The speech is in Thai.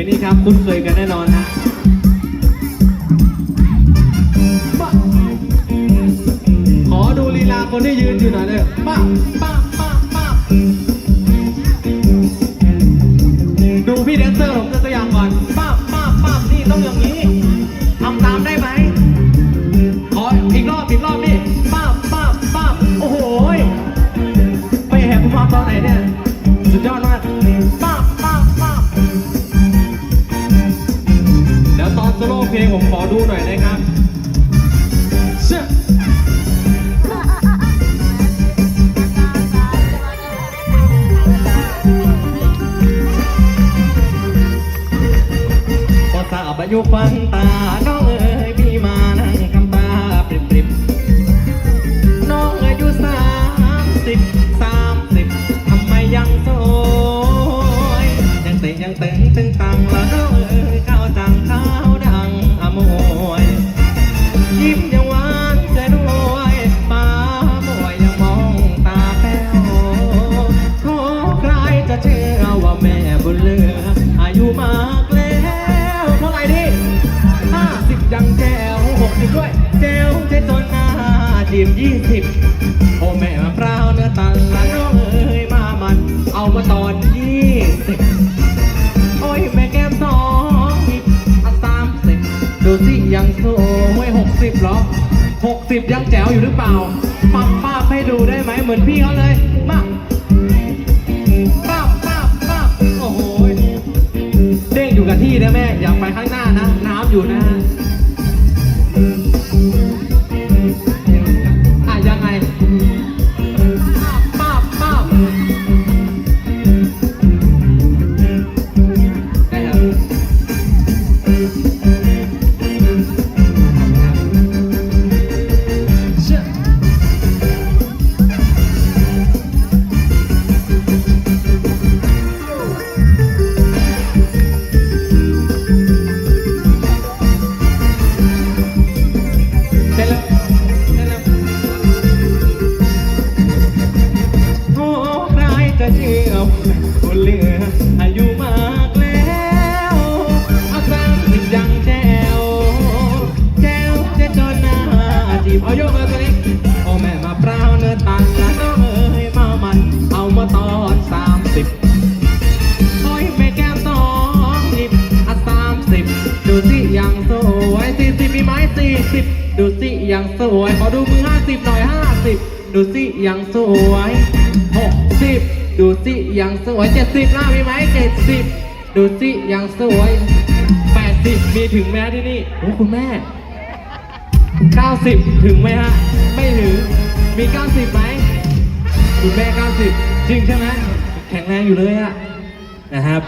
คุ้นเคยกันแน่นอนนะปะขอดูลีลาคนที่ยืนอยู่หน่อยเลยป้าป้า งผมขอดูหน่อยนะครับเชื่อพอสาวอายุฟันตาน้องเอ๋ ก้วหกสิบด้วย เจลเจจนหน้าจีบยี่สิบโอ้แม่มะพร้าวเนื้อตันละน้องเอ้ยมามัน เอามาตอนยี่สิบโอ้ยแม่แก้มสองสิบอะสามสิบดูสิยังสวยหกสิบหรอหกสิบยังแจ๋วอยู่หรือเปล่าปับป้าให้ดูได้ไหมเหมือนพี่เขาเลย มาป้าบป้าบป้าบโอ้โหเด้งอยู่กับที่นะแม่ อย่าไปข้างหน้านะ น้ำอยู่นะ จีบเอาโยมาตัวนี้โอ้แม่มาเปล่าเนื้อตันนะน้องเอ๋ยมามัน เอามาตอนสามสิบโอ้ยแม่แก้มสองสิบอะสามสิบดูสิยังสวยสี่สิบมีไหมสี่สิบดูสิยังสวยขอดูมือห้าสิบหน่อยห้าสิบดูสิยังสวยหกสิบดูสิยังสวยเจ็ดสิบล่ะมีไหมเจ็ดสิบดูสิยังสวยแปดสิบมีถึงแม้ที่นี่โอ้คุณแม่ เก้าสิบถึงไหมฮะ ไม่ถึง มีเก้าสิบไหมคุณแม่ 90 จริงใช่ไหม แข็งแรงอยู่เลยอะนะครับ